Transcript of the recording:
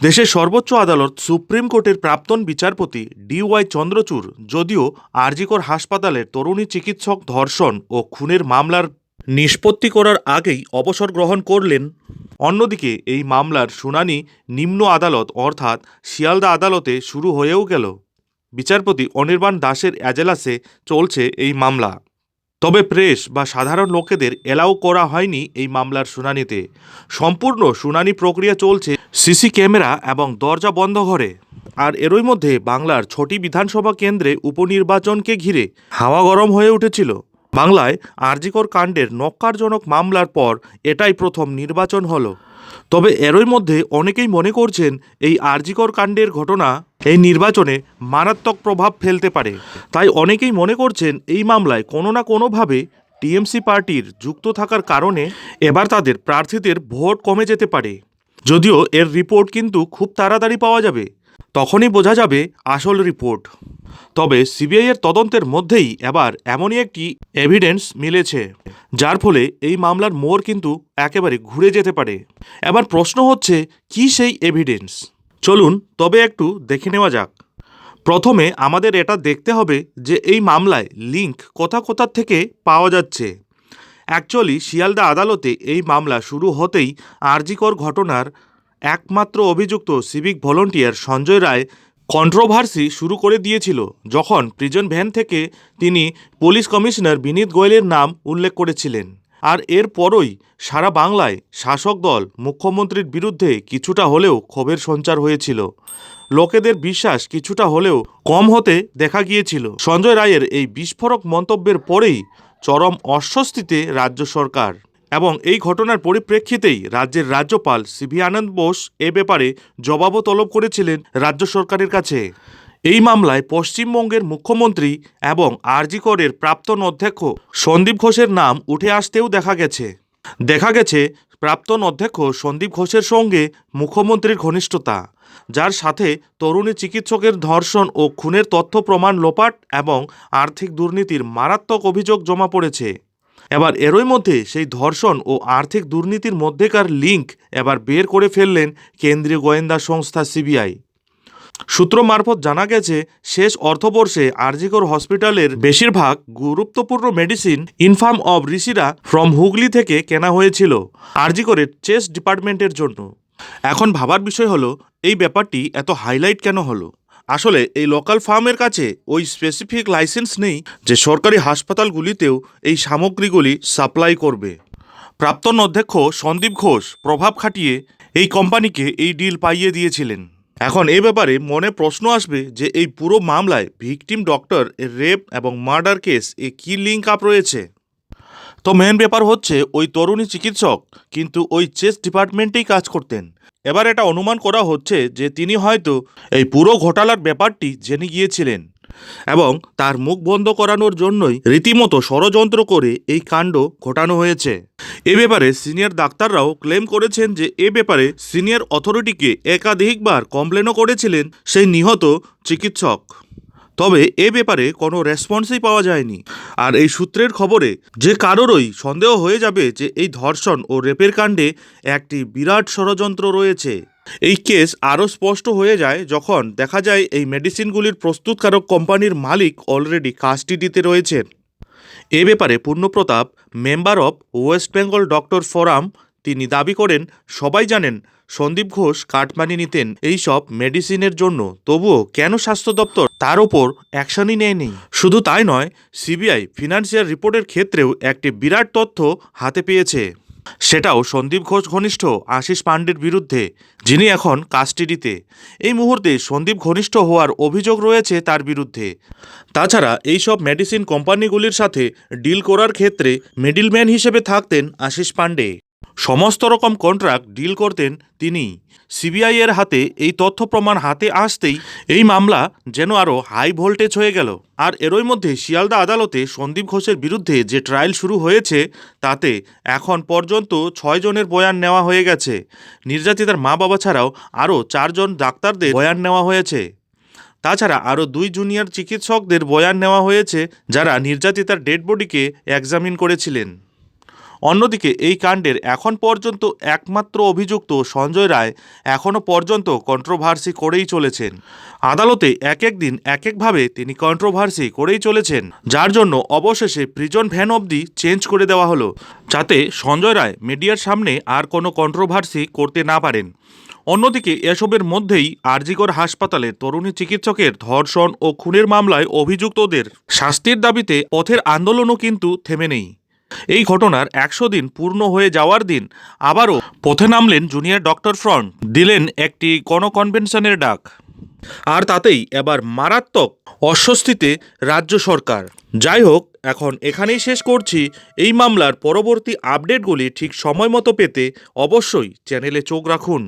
দেশের সর্বোচ্চ আদালত সুপ্রিম কোর্টের প্রাক্তন বিচারপতি ডিওয়াই চন্দ্রচূড় যদিও আরজিকর হাসপাতালের তরুণী চিকিৎসক ধর্ষণ ও খুনের মামলার নিষ্পত্তি করার আগেই অবসর গ্রহণ করলেন। অন্যদিকে এই মামলার শুনানি নিম্ন আদালত অর্থাৎ শিয়ালদা আদালতে শুরু হয়েও গেল। বিচারপতি অনির্বাণ দাসের অ্যাজেলাসে চলছে এই মামলা। তবে প্রেস বা সাধারণ লোকেদের এলাও করা হয়নি এই মামলার শুনানিতে। সম্পূর্ণ শুনানি প্রক্রিয়া চলছে সিসি ক্যামেরা এবং দরজা বন্ধ ঘরে। আর এরই মধ্যে বাংলার ছটি বিধানসভা কেন্দ্রে উপনির্বাচনকে ঘিরে হাওয়া গরম হয়ে উঠেছিল। বাংলায় আরজিকর কাণ্ডের নক্কারজনক মামলার পর এটাই প্রথম নির্বাচন হলো। তবে এরই মধ্যে অনেকেই মনে করছেন এই আরজিকর কাণ্ডের ঘটনা এই নির্বাচনে মারাত্মক প্রভাব ফেলতে পারে। তাই অনেকেই মনে করছেন এই মামলায় কোনো না কোনোভাবে টিএমসি পার্টির যুক্ত থাকার কারণে এবার তাদের প্রার্থীদের ভোট কমে যেতে পারে। যদিও এর রিপোর্ট কিন্তু খুব তাড়াতাড়ি পাওয়া যাবে। তখনই বোঝা যাবে আসল রিপোর্ট। তবে সিবিআইয়ের তদন্তের মধ্যেই এবার এমনই একটি এভিডেন্স মিলেছে, যার ফলে এই মামলার মোড় কিন্তু একেবারে ঘুরে যেতে পারে। এবার প্রশ্ন হচ্ছে, কি সেই এভিডেন্স চলুন, তবে একটু দেখে নেওয়া যাক। প্রথমে আমাদের এটা দেখতে হবে যে এই মামলায় লিঙ্ক কোথা কোথা থেকে পাওয়া যাচ্ছে। অ্যাকচুয়ালি শিয়ালদা আদালতে এই মামলা শুরু হতেই আরজিকর ঘটনার একমাত্র অভিযুক্ত civic volunteer Sanjay Roy controversy শুরু করে দিয়েছিল, যখন প্রিজন ভ্যান থেকে তিনি পুলিশ কমিশনার বিনীত গোয়েলের নাম উল্লেখ করেছিলেন। আর এর পরই সারা বাংলায় শাসক দল মুখ্যমন্ত্রীর বিরুদ্ধে কিছুটা হলেও ক্ষোভের সঞ্চার হয়েছিল। লোকেদের বিশ্বাস কিছুটা হলেও কম হতে দেখা গিয়েছিল। সঞ্জয় রায়ের এই বিস্ফোরক মন্তব্যের পরেই চরম অস্বস্তিতে রাজ্য সরকার এবং এই ঘটনার পরিপ্রেক্ষিতেই রাজ্যের রাজ্যপাল সিভি আনন্দ বোস এ ব্যাপারে জবাবও তলব করেছিলেন রাজ্য সরকারের কাছে। এই মামলায় পশ্চিমবঙ্গের মুখ্যমন্ত্রী এবং আরজিকরের প্রাক্তন অধ্যক্ষ সন্দীপ ঘোষের নাম উঠে আসতেও দেখা গেছে। দেখা গেছে, প্রাক্তন অধ্যক্ষ সন্দীপ ঘোষের সঙ্গে মুখ্যমন্ত্রীর ঘনিষ্ঠতা, যার সাথে তরুণী চিকিৎসকের ধর্ষণ ও খুনের তথ্য প্রমাণ লোপাট এবং আর্থিক দুর্নীতির মারাত্মক অভিযোগ জমা পড়েছে। এবার এরই মধ্যে সেই ধর্ষণ ও আর্থিক দুর্নীতির মধ্যেকার লিঙ্ক এবার বের করে ফেললেন কেন্দ্রীয় গোয়েন্দা সংস্থা সিবিআই। সূত্র মারফত জানা গেছে, শেষ অর্থবর্ষে আরজিকর হসপিটালের বেশিরভাগ গুরুত্বপূর্ণ মেডিসিন ইনফার্ম অব ঋষিরা ফ্রম হুগলি থেকে কেনা হয়েছিল আরজিকরের চেস্ট ডিপার্টমেন্টের জন্য। এখন ভাবার বিষয় হলো, এই ব্যাপারটি এত হাইলাইট কেন হলো? আসলে এই লোকাল ফার্মের কাছে ওই স্পেসিফিক লাইসেন্স নেই যে সরকারি হাসপাতালগুলিতেও এই সামগ্রীগুলি সাপ্লাই করবে। প্রাক্তন অধ্যক্ষ সন্দীপ ঘোষ প্রভাব খাটিয়ে এই কোম্পানিকে এই ডিল পাইয়ে দিয়েছিলেন। এখন এই ব্যাপারে মনে প্রশ্ন আসবে যে এই পুরো মামলায় ভিকটিম ডক্টর এর রেপ এবং মার্ডার কেস এ কী লিঙ্ক আপ রয়েছে? তো মেন ব্যাপার হচ্ছে ওই তরুণী চিকিৎসক কিন্তু ওই চেস ডিপার্টমেন্টেই কাজ করতেন। এবার এটা অনুমান করা হচ্ছে যে তিনি হয়তো এই পুরো ঘোটালার ব্যাপারটি জেনে গিয়েছিলেন। এবং তার মুখ বন্ধ করানোর জন্যই রীতিমতো ষড়যন্ত্র করে এই কাণ্ড ঘটানো হয়েছে। এ ব্যাপারে সিনিয়র ডাক্তাররাও ক্লেম করেছেন যে, এ ব্যাপারে সিনিয়র অথরিটিকে একাধিকবার কমপ্লেনও করেছিলেন সেই নিহত চিকিৎসক। তবে এ ব্যাপারে কোনো রেসপন্সই পাওয়া যায়নি। আর এই সূত্রের খবরে যে কারোরই সন্দেহ হয়ে যাবে যে, এই ধর্ষণ ও রেপের কাণ্ডে একটি বিরাট ষড়যন্ত্র রয়েছে। এই কেস আরও স্পষ্ট হয়ে যায় যখন দেখা যায় এই মেডিসিনগুলির প্রস্তুতকারক কোম্পানির মালিক অলরেডি কাস্টিডিতে রয়েছেন। এ ব্যাপারে Purnapratap, member of West Bengal doctor forum, তিনি দাবি করেন, সবাই জানেন, সন্দীপ ঘোষ কাটমানি নিতেন এই সব মেডিসিনের জন্য, তবুও কেন স্বাস্থ্য দপ্তর তার ওপর অ্যাকশনই নেয়নি? শুধু তাই নয়, সিবিআই ফিনান্সিয়াল রিপোর্টের ক্ষেত্রেও একটি বিরাট তথ্য হাতে পেয়েছে। সেটাও সন্দীপ ঘোষ ঘনিষ্ঠ আশিস পাণ্ডের বিরুদ্ধে, যিনি এখন কাস্টিডিতে। এই মুহূর্তে সন্দীপ ঘনিষ্ঠ হওয়ার অভিযোগ রয়েছে তার বিরুদ্ধে। তাছাড়া এইসব মেডিসিন কোম্পানিগুলির সাথে ডিল করার ক্ষেত্রে মিডিলম্যান হিসেবে থাকতেন আশিস পাণ্ডে। সমস্ত রকম কন্ট্রাক্ট ডিল করতেন তিনি। সিবিআই এর হাতে এই তথ্য প্রমাণ হাতে আসতেই এই মামলা যেন আরও হাই ভোল্টেজ হয়ে গেল। আর এরই মধ্যে শিয়ালদা আদালতে সন্দীপ ঘোষের বিরুদ্ধে যে ট্রায়াল শুরু হয়েছে, তাতে এখন পর্যন্ত ছয় জনের বয়ান নেওয়া হয়ে গেছে। নির্যাতিতার মা বাবা ছাড়াও আরও চারজন ডাক্তারদের বয়ান নেওয়া হয়েছে। তাছাড়া আরও দুই জুনিয়র চিকিৎসকদের বয়ান নেওয়া হয়েছে, যারা নির্যাতিতার ডেড বডিকে এক্সামিন করেছিলেন। অন্যদিকে, এই কাণ্ডের এখন পর্যন্ত একমাত্র অভিযুক্ত সঞ্জয় রায় এখনও পর্যন্ত কন্ট্রোভার্সি করেই চলেছেন। আদালতে এক এক দিন এক একভাবে তিনি কন্ট্রোভার্সি করেই চলেছেন, যার জন্য অবশেষে প্রিজন ভ্যান অবধি চেঞ্জ করে দেওয়া হলো, যাতে সঞ্জয় রায় মিডিয়ার সামনে আর কোনো কন্ট্রোভার্সি করতে না পারেন। অন্যদিকে, এসবের মধ্যেই আরজিকর হাসপাতালে তরুণী চিকিৎসকের ধর্ষণ ও খুনের মামলায় অভিযুক্তদের শাস্তির দাবিতে পথের আন্দোলনও কিন্তু থেমে নেই। এই ঘটনার একশো দিন পূর্ণ হয়ে যাওয়ার দিন আবারও পথে নামলেন জুনিয়র ডক্টর ফ্রন্ট, দিলেন একটি গণকনভেনশনের ডাক। আর তাতেই এবার মারাত্মক অস্বস্তিতে রাজ্য সরকার। যাই হোক, এখন এখানেই শেষ করছি। এই মামলার পরবর্তী আপডেটগুলি ঠিক সময় মতো পেতে অবশ্যই চ্যানেলে চোখ রাখুন।